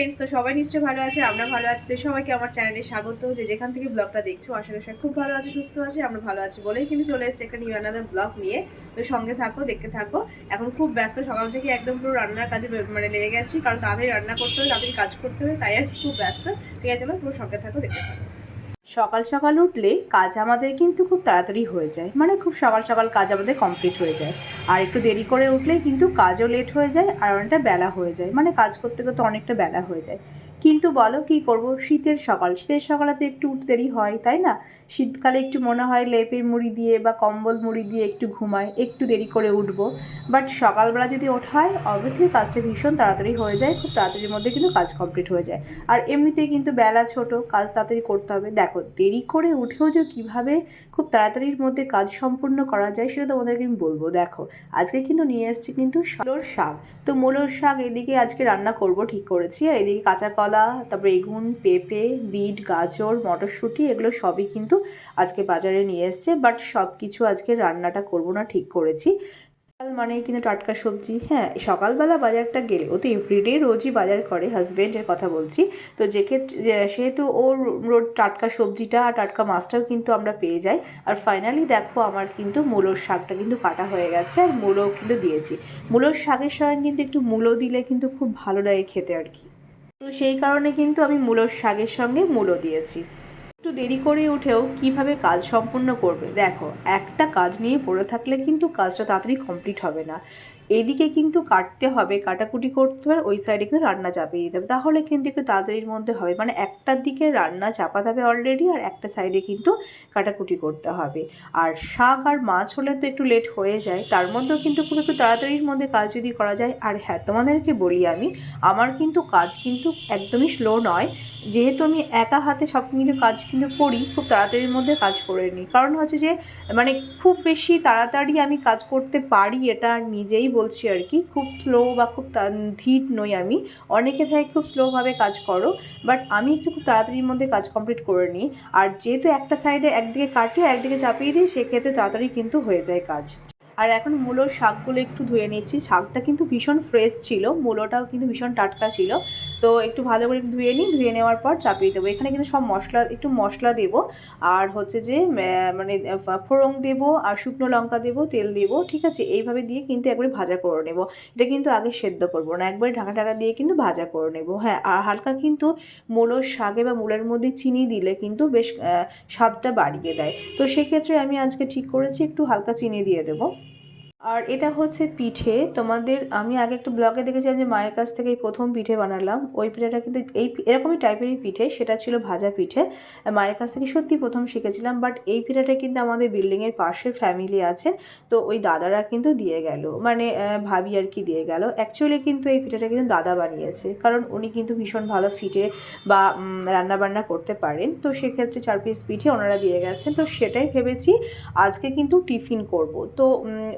Friends তো সবাই নিশ্চয়ই ভালো আছে, আমরা ভালো আছি। তো সবাইকে আমার চ্যানেলে স্বাগত। যে যেখান থেকে ব্লগটা দেখছ, আশা করি খুব ভালো আছে, সুস্থ আছে, আমরা ভালো আছি বলেই কিন্তু চলে এসেছে একটা নিউ আনাদার ব্লগ নিয়ে। তো সঙ্গে থাকো, দেখতে থাকো। এখন খুব ব্যস্ত, সকাল থেকে একদম পুরো রান্নার কাজে মানে লেগে গেছি, কারণ তাড়াতাড়ি রান্না করতে হবে, তাড়াতাড়ি কাজ করতে হবে, তাই আর খুব ব্যস্ত। ঠিক আছে, চলো পুরো সঙ্গে থাকো, দেখতে থাকো। সকাল সকাল উঠলে কাজ আমাদের কিন্তু খুব তাড়াতাড়ি হয়ে যায়। মানে খুব সকাল সকাল কাজ আমাদের কমপ্লিট হয়ে যায়। আর একটু দেরি করে উঠলে কিন্তু কাজও লেট হয়ে যায় আর অনেকটা বেলা হয়ে যায়। মানে কাজ করতে করতে অনেকটা বেলা হয়ে যায়। কিন্তু বলো কি করব? শীতের সকাল, শীতের সকালে তো একটু উঠতে দেরি হয়, তাই না? শীতকালে একটু মনে হয় লেপের মুড়ি দিয়ে বা কম্বল মুড়ি দিয়ে একটু ঘুমায় একটু দেরি করে উঠবো। বাট সকালবেলা যদি ওঠা হয় অবভিয়াসলি কাজটা ভীষণ তাড়াতাড়ি হয়ে যায়, খুব তাড়াতাড়ির মধ্যে কিন্তু কাজ কমপ্লিট হয়ে যায়। আর এমনিতেই কিন্তু বেলা ছোট, কাজ তাড়াতাড়ি করতে হবে। দেখো, দেরি করে উঠেও যে কীভাবে খুব তাড়াতাড়ির মধ্যে কাজ সম্পূর্ণ করা যায়, সেটা তোমাদেরকে আমি বলব। দেখো, আজকে কিন্তু নিয়ে এসেছি কিন্তু মূলোর শাক। তো মূলোর শাক এদিকে আজকে রান্না করব ঠিক করেছি, আর এদিকে কাঁচা কলা তারপরে বেগুন পেঁপে, বিট, গাজর, মটরশুঁটি, এগুলো সবই কিন্তু আজকে বাজারে নিয়ে এসছে বাট সব কিছু আজকে রান্নাটা করব না, ঠিক করেছি। সকাল মানে কিন্তু টাটকা সবজি হ্যাঁ সকালবেলা বাজারটা গেলে, ও তো এভরিডে রোজই বাজার করে হাজব্যান্ডের কথা বলছি, তো যে ক্ষেত্রে সেহেতু ওর রোজ টাটকা সবজিটা আর টাটকা মাছটাও কিন্তু আমরা পেয়ে যাই, আর ফাইনালি দেখো আমার কিন্তু মূলোর শাকটা কিন্তু কাটা হয়ে গেছে, আর মূলোও কিন্তু দিয়েছি। মূলোর শাকের সঙ্গে কিন্তু একটু মূলো দিলে কিন্তু খুব ভালো লাগে খেতে আর কি। তো সেই কারণে কিন্তু আমি মূলোর শাকের সঙ্গে মূলো দিয়েছি। একটু দেরি করে উঠেও কীভাবে কাজ সম্পূর্ণ করবে? দেখো, একটা কাজ নিয়ে পড়ে থাকলে কিন্তু কাজটা তাড়াতাড়ি কমপ্লিট হবে না। এইদিকে কিন্তু কাটতে হবে, কাটাকুটি করতে হবে ওই সাইডে কিন্তু রান্না চাপিয়ে দিতে হবে। তাহলে কিন্তু একটু তাড়াতাড়ির মধ্যে হবে। মানে একটার দিকে রান্না চাপাতে হবে অলরেডি আর একটা সাইডে কিন্তু কাটাকুটি করতে হবে। আর শাক আর মাছ হলে তো একটু লেট হয়ে যায়। তার মধ্যেও কিন্তু খুব একটু তাড়াতাড়ির মধ্যে কাজ যদি করা যায়। আর হ্যাঁ তোমাদেরকে বলি আমি, আমার কিন্তু কাজ কিন্তু একদমই স্লো নয়। যেহেতু আমি একা হাতে সব কিছু কাজ কিন্তু করি, খুব তাড়াতাড়ির মধ্যে কাজ করে নিই। কারণ হচ্ছে যে মানে খুব বেশি তাড়াতাড়ি আমি কাজ করতে পারি এটা নিজেই বলছি আর কি, খুব স্লো বা খুব ধীর নই আমি। অনেকে থাকে খুব স্লোভাবে কাজ করো বাট আমি একটু খুব তাড়াতাড়ির মধ্যে কাজ কমপ্লিট করে নিই। আর যেহেতু একটা সাইডে একদিকে কাটিয়ে একদিকে চাপিয়ে দিই, সেক্ষেত্রে তাড়াতাড়ি কিন্তু হয়ে যায় কাজ। আর এখন মূলোর শাকগুলো একটু ধুয়ে নিচ্ছি। শাকটা কিন্তু ভীষণ ফ্রেশ ছিল, মূলোটাও কিন্তু ভীষণ টাটকা ছিল। তো একটু ভালো করে ধুয়ে নিই, ধুয়ে নেওয়ার পর চাপিয়ে দেবো। এখানে কিন্তু সব মশলা, একটু মশলা দেবো। আর হচ্ছে যে মানে ফোড়ন দেবো আর শুকনো লঙ্কা দেবো, তেল দেবো, ঠিক আছে? এইভাবে দিয়ে কিন্তু একবারে ভাজা করে নেব। এটা কিন্তু আগে সেদ্ধ করব না, একবারে ঢাকা ঢাকা দিয়ে কিন্তু ভাজা করে নেব। হ্যাঁ আর হালকা কিন্তু মূলোর শাকে বা মূলের মধ্যে চিনি দিলে কিন্তু বেশ স্বাদটা বাড়িয়ে দেয়। তো সেক্ষেত্রে আমি আজকে ঠিক করেছি, একটু হালকা চিনি দিয়ে দেবো। আর এটা হচ্ছে পিঠে। তোমাদের, আমি আগে একটা ব্লগে দেখেছিলাম যে মায়ের কাছ থেকে প্রথম পিঠে বানালাম। ওই পিঠেটা কিন্তু এই এরকমই টাইপেরই পিঠে, সেটা ছিল ভাজা পিঠে। মায়ের কাছ থেকে সত্যি প্রথম শিখেছিলাম বাট এই পিঠাটা কিন্তু আমাদের বিল্ডিংয়ের পাশের ফ্যামিলি আছে। তো ওই দাদারা কিন্তু দিয়ে গেল মানে ভাবি আর কি দিয়ে গেল। অ্যাকচুয়ালি কিন্তু এই পিঠাটা কিন্তু দাদা বানিয়েছে, কারণ উনি কিন্তু ভীষণ ভালো ফিটে বা রান্নাবান্না করতে পারেন। তো সেক্ষেত্রে চার পিস পিঠে ওনারা দিয়ে গেছেন। তো সেটাই ভেবেছি আজকে কিন্তু টিফিন করব। তো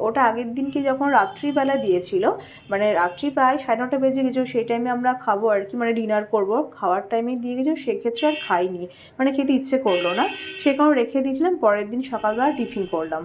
ওটা আগের দিনকে যখন রাত্রিবেলা দিয়েছিল মানে রাত্রি প্রায় সাড়ে নটা বেজে গেছিল, সেই টাইমে আমরা খাব আর কি মানে ডিনার করব। খাওয়ার টাইমে দিয়ে গেছিল, সেক্ষেত্রে আর খাইনি। মানে খেতে ইচ্ছে করল না। সে কারণে রেখে দিয়েছিলাম, পরের দিন সকালবেলা টিফিন করলাম।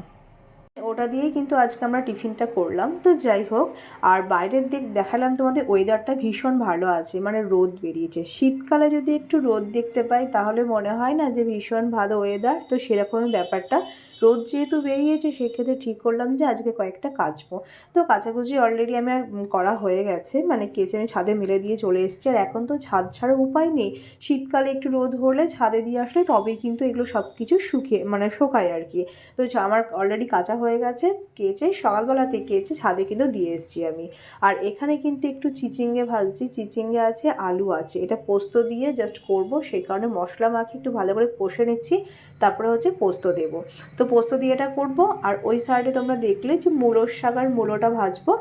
ওটা দিয়েই কিন্তু আজকে আমরা টিফিনটা করলাম। তো যাই হোক, আর বাইরের দিক দেখালাম তোমাদের ওয়েদারটা ভীষণ ভালো আছে মানে রোদ বেরিয়েছে। শীতকালে যদি একটু রোদ দেখতে পাই, তাহলে মনে হয় না যে ভীষণ ভালো ওয়েদার তো সেরকমই ব্যাপারটা রোদ যেহেতু বেরিয়েছে, সেক্ষেত্রে ঠিক করলাম যে আজকে কয়েকটা কাচবো। তো কাচাকুচি অলরেডি আমি আর করা হয়ে গেছে। মানে কেচে আমি ছাদে মেলে দিয়ে চলে এসেছি। আর এখন তো ছাদ ছাড়া উপায় নেই। শীতকালে একটু রোদ হলে ছাদে দিয়ে আসলে তবেই কিন্তু এগুলো সব কিছু শুকিয়ে মানে শোকায় আর কি। তো আমার অলরেডি কাঁচা হয়ে গেছে, কেচে সকালবেলাতে কেচে ছাদে কিন্তু দিয়ে এসেছি আমি। আর এখানে কিন্তু একটু চিচিঙ্গে ভাজছি। চিচিঙ্গে আছে, আলু আছে। এটা পোস্ত দিয়ে জাস্ট করব। সেই কারণে মশলা মাখিয়ে একটু ভালো করে কষে নিচ্ছি। তারপরে হচ্ছে পোস্ত দেব। তো পোস্ত দিয়ে এটা করব, আর ওই সাইডে তোমরা দেখলে যে মূলোর শাক আর মূলোটা ভাজবো,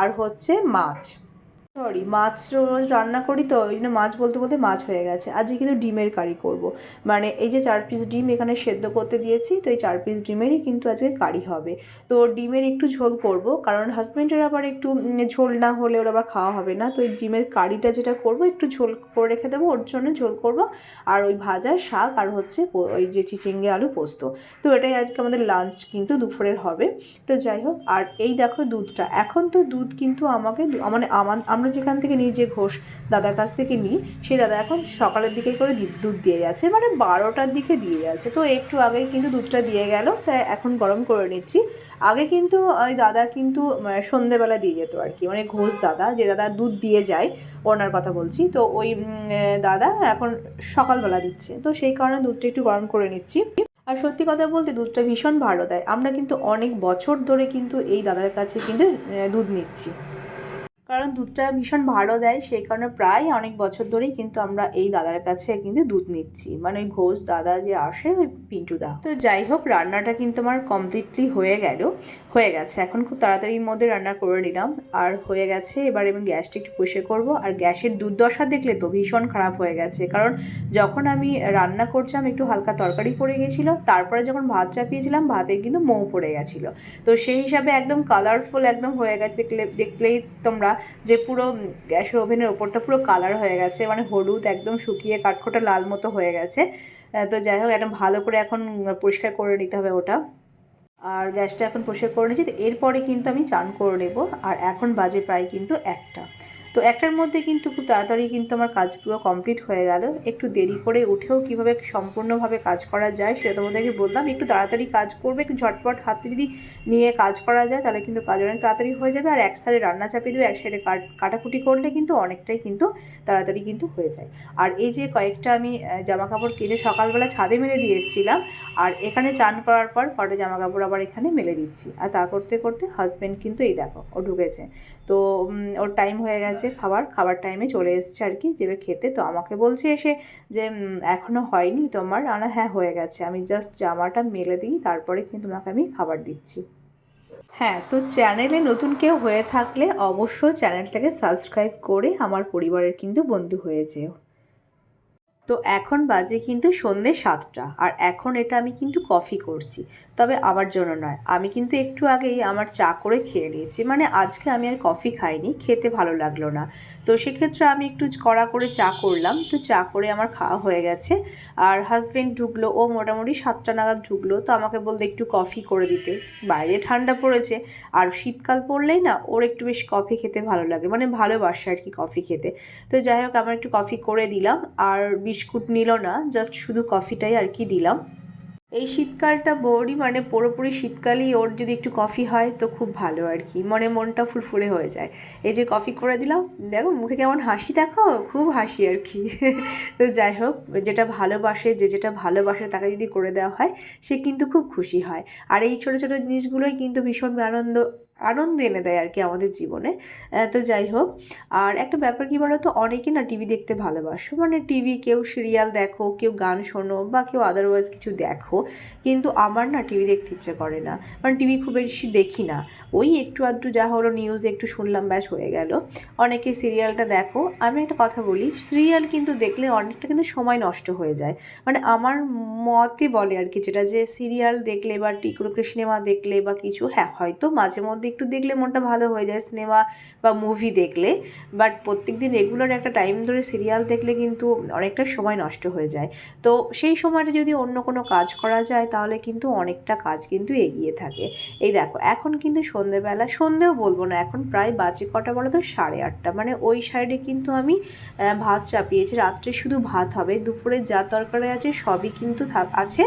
আর হচ্ছে মাছ। সরি মাছ রোজ রান্না করি তো, ওই জন্য মাছ বলতে বলতে মাছ হয়ে গেছে। আজকে কিন্তু ডিমের কারি করব। মানে এই যে চার পিস ডিম এখানে সেদ্ধ করতে দিয়েছি, তো এই চার পিস ডিমেরই কিন্তু আজকে কারি হবে। তো ডিমের একটু ঝোল করব, কারণ হাজব্যান্ডের আবার একটু ঝোল না হলে ওর আবার খাওয়া হবে না। তো এই ডিমের কারিটা যেটা করব, একটু ঝোল করে রেখে দেবো, ওর জন্য ঝোল করব। আর ওই ভাজা শাক আর হচ্ছে ওই যে চিচিঙ্গে আলু পোস্ত। তো এটাই আজকে আমাদের লাঞ্চ কিন্তু দুপুরের হবে। তো যাই হোক, আর এই দেখো দুধটা। এখন তো দুধ কিন্তু আমাকে মানে আমার আমরা যেখান থেকে নিই যে ঘোষ দাদার কাছ থেকে নিই সেই দাদা এখন সকালের দিকে করে দুধ দিয়ে যাচ্ছে মানে বারোটার দিকে দিয়ে যাচ্ছে। তো একটু আগে কিন্তু দুধটা দিয়ে গেল, তাই এখন গরম করে নিচ্ছি। আগে কিন্তু ওই দাদা কিন্তু সন্ধেবেলা দিয়ে যেত আর কি মানে ঘোষ দাদা, যে দাদা দুধ দিয়ে যায়, ওনার কথা বলছি। তো ওই দাদা এখন সকালবেলা দিচ্ছে, তো সেই কারণে দুধটা একটু গরম করে নিচ্ছি। আর সত্যি কথা বলতে দুধটা ভীষণ ভালো দেয়। আমরা কিন্তু অনেক বছর ধরে কিন্তু এই দাদার কাছে কিন্তু দুধ নিচ্ছি। কারণ দুধটা ভীষণ ভালো দেয়, সেই কারণে প্রায় অনেক বছর ধরেই কিন্তু আমরা এই দাদার কাছে কিন্তু দুধ নিচ্ছি। মানে ওই ঘোষ দাদা যে আসে, ওই পিন্টু দা। তো যাই হোক, রান্নাটা কিন্তু আমার কমপ্লিটলি হয়ে গেল, হয়ে গেছে। এখন খুব তাড়াতাড়ির মধ্যে রান্না করে নিলাম। আর হয়ে গেছে, এবার আমি গ্যাসটা একটু পুষে করব। আর গ্যাসের দুর্দশা দেখলে তো ভীষণ খারাপ হয়ে গেছে। কারণ যখন আমি রান্না করছিলাম, একটু হালকা তরকারি পড়ে গেছিল। তারপরে যখন ভাত চাপিয়েছিলাম ভাতে কিন্তু মৌ পড়ে গেছিল। তো সেই হিসাবে একদম কালারফুল একদম হয়ে গেছে। দেখলে, দেখলেই তোমরা যে পুরো গ্যাসের ওভেনের ওপরটা পুরো কালার হয়ে গেছে মানে হলুদ একদম শুকিয়ে কাঠখোটা লাল মতো হয়ে গেছে। তো যাই হোক একদম ভালো করে এখন পরিষ্কার করে নিতে হবে ওটা। আর গ্যাসটা এখন পরিষ্কার করে নিয়েছি এরপরে কিন্তু আমি চান করে নেব, আর এখন বাজে প্রায় কিন্তু একটা। তো একটার মধ্যে কিন্তু খুব তাড়াতাড়ি কিন্তু আমার কাজ পুরো কমপ্লিট হয়ে গেল। একটু দেরি করে উঠেও কীভাবে সম্পূর্ণভাবে কাজ করা যায় সেটা তোমাদেরকে বললাম। একটু তাড়াতাড়ি কাজ করবে, একটু ঝটপট হাতে যদি নিয়ে কাজ করা যায় তাহলে কিন্তু কাজ অনেক তাড়াতাড়ি হয়ে যাবে। আর এক সাইডে রান্না চাপিয়ে দেবে, এক সাইডে কাটাকুটি করলে কিন্তু অনেকটাই কিন্তু তাড়াতাড়ি কিন্তু হয়ে যায়। আর এই যে কয়েকটা আমি জামা কাপড় কেচে সকালবেলা ছাদে মেলে দিয়ে এসেছিলাম, আর এখানে চান করার পর কটা জামা কাপড় আবার এখানে মেলে দিচ্ছি। আর তা করতে করতে হাজব্যান্ড কিন্তু এই দেখো, ও ঢুকেছে। তো ওর টাইম হয়ে গেছে খাবার খাবার টাইমে চলে এসছে আর কি, যেবে খেতে। তো আমাকে বলছে এসে যে এখনও এখনও হয়নি তোমার? আনা হ্যাঁ হয়ে গেছে। আমি জাস্ট জামাটা মেলে দিই, তারপরে কিন্তু তোমাকে আমি খাবার দিচ্ছি। হ্যাঁ তো চ্যানেলে নতুন কেউ হয়ে থাকলে অবশ্যই চ্যানেলটাকে সাবস্ক্রাইব করে আমার পরিবারের কিন্তু বন্ধু হয়ে যেও। তো এখন বাজে কিন্তু সন্ধ্যে সাতটা। আর এখন এটা আমি কিন্তু কফি করছি। তবে আমার জন্য নয়। আমি কিন্তু একটু আগেই আমার চা করে খেয়ে নিয়েছি। মানে আজকে আমি আর কফি খাইনি। খেতে ভালো লাগল না। তো সেক্ষেত্রে আমি একটু কড়া করে চা করলাম। তো চা করে আমার খাওয়া হয়ে গেছে। আর হাজব্যান্ড ঢুকলো। ও মোটামুটি সাতটা নাগাদ ঢুকলো। তো আমাকে বলতে একটু কফি করে দিতে। বাইরে ঠান্ডা পড়েছে। আর শীতকাল পড়লেই না ওর একটু বেশ কফি খেতে ভালো লাগে। মানে ভালোবাসে আর কি কফি খেতে। তো যাই হোক, আমার একটু কফি করে দিলাম। আর বিস্কুট নিল না জাস্ট শুধু কফিটাই আর কি দিলাম। এই শীতকালটা বড়ই মানে পুরোপুরি শীতকালেই, ওর যদি একটু কফি হয় তো খুব ভালো আর কি। মনে মনটা ফুরফুরে হয়ে যায়। এই যে কফি করে দিলাম, দেখো মুখে কেমন হাসি দেখো, খুব হাসি আর কি। তো যাই হোক, যেটা ভালোবাসে, যে যেটা ভালোবাসে তাকে যদি করে দেওয়া হয়, সে কিন্তু খুব খুশি হয়। আর এই ছোটো ছোটো জিনিসগুলোই কিন্তু ভীষণ আনন্দ আনন্দ এনে দেয় আর কি আমাদের জীবনে। তো যাই হোক, আর একটা ব্যাপার কি বলো তো অনেকে না টিভি দেখতে ভালোবাসো। মানে টিভি কেউ সিরিয়াল দেখো, কেউ গান শোনো বা কেউ আদারওয়াইজ কিছু দেখো, কিন্তু আমার না টিভি দেখতে ইচ্ছে করে না। মানে টিভি খুব বেশি দেখি না। ওই একটু আধটু যা হলো নিউজ একটু শুনলাম, ব্যাস হয়ে গেল। অনেকে সিরিয়ালটা দেখো। আমি একটা কথা বলি সিরিয়াল কিন্তু দেখলে অনেকটা কিন্তু সময় নষ্ট হয়ে যায়। মানে আমার মতে বলে আর কি যেটা যে সিরিয়াল দেখলে বা টিকুরুকে সিনেমা দেখলে বা কিছু হ্যাঁ হয়তো মাঝে মধ্যে একটু দেখলে মনটা ভালো হয়ে যায় সিনেমা বা মুভি দেখলে। বাট প্রত্যেক দিন রেগুলার একটা টাইম ধরে সিরিয়াল দেখলে কিন্তু অনেকটা সময় নষ্ট হয়ে যায়। তো সেই সময়টা যদি অন্য কোনো কাজ করা যায়, তাহলে কিন্তু অনেকটা কাজ কিন্তু এগিয়ে থাকে। এই দেখো, এখন কিন্তু সন্ধেবেলা, সন্ধেও বলব না, এখন প্রায় বাজে কটা বলো তো? সাড়ে আটটা। মানে ওই সাইডে কিন্তু আমি ভাত চাপিয়েছি। রাত্রে শুধু ভাত হবে। দুপুরে যা তরকারি আছে সবই কিন্তু আছে।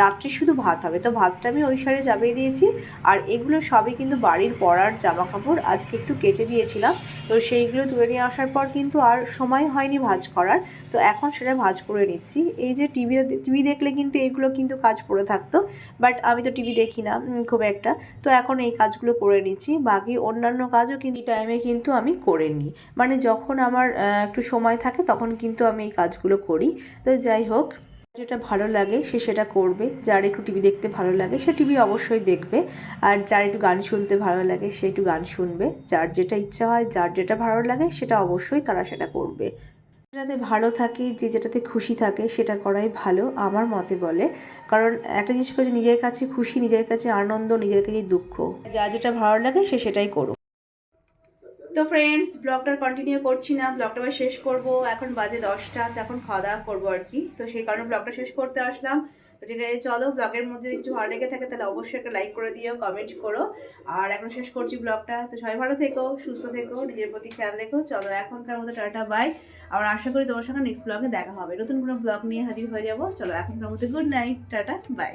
রাত্রে শুধু ভাত হবে। তো ভাতটা আমি ওই সাইডে চাপিয়ে দিয়েছি। আর এগুলো সবই কিন্তু বাড়ির পরার জামা কাপড় আজকে একটু কেচে দিয়েছিলাম। তো সেইগুলো তুলে নিয়ে আসার পর কিন্তু আর সময় হয়নি ভাজ করার। তো এখন সেটা ভাজ করে নিচ্ছি। এই যে টিভি টিভি দেখলে কিন্তু এগুলো কিন্তু কাজ পড়ে থাকতো। বাট আমি তো টিভি দেখি না খুব একটা। তো এখন এই কাজগুলো করে নিচ্ছি। বাকি অন্যান্য কাজও কিন্তু টাইমে কিন্তু আমি করে নিই। মানে যখন আমার একটু সময় থাকে তখন কিন্তু আমি এই কাজগুলো করি। তো যাই হোক। যেটা ভালো লাগে সে সেটা করবে। যার একটু টিভি দেখতে ভালো লাগে, সে টিভি অবশ্যই দেখবে। আর যার একটু গান শুনতে ভালো লাগে, সে একটু গান শুনবে। যার যেটা ইচ্ছা হয়, যার যেটা ভালো লাগে, সেটা অবশ্যই তারা সেটা করবে। যেটাতে ভালো থাকে, যে যেটাতে খুশি থাকে, সেটা করাই ভালো আমার মতে বলে। কারণ একটা জিনিস করে নিজের কাছে খুশি, নিজের কাছে আনন্দ, নিজের কাছে দুঃখ। যার যেটা ভালো লাগে, সে সেটাই করুক। তো ফ্রেন্ডস ব্লগটা কন্টিনিউ করছি না ব্লগটা আবার শেষ করব। এখন বাজে দশটা, তো এখন খাওয়া দাওয়া করব আর কি। তো সেই কারণে ব্লগটা শেষ করতে আসলাম। তো ঠিক আছে, চলো ব্লগের মধ্যে কিছু ভালো লেগে থাকে, তাহলে অবশ্যই একটা লাইক করে দিও কমেন্ট করো। আর এখন শেষ করছি ব্লগটা তো সবাই ভালো থেকো, সুস্থ থেকো, নিজের প্রতি খেয়াল রেখো। চলো, এখনকার মতো টাটা বাই আর আশা করি তোমার সঙ্গে নেক্সট ব্লগে দেখা হবে। নতুন কোনো ব্লগ নিয়ে হাজির হয়ে যাব। চলো, এখনকার মতো গুড নাইট টাটা বাই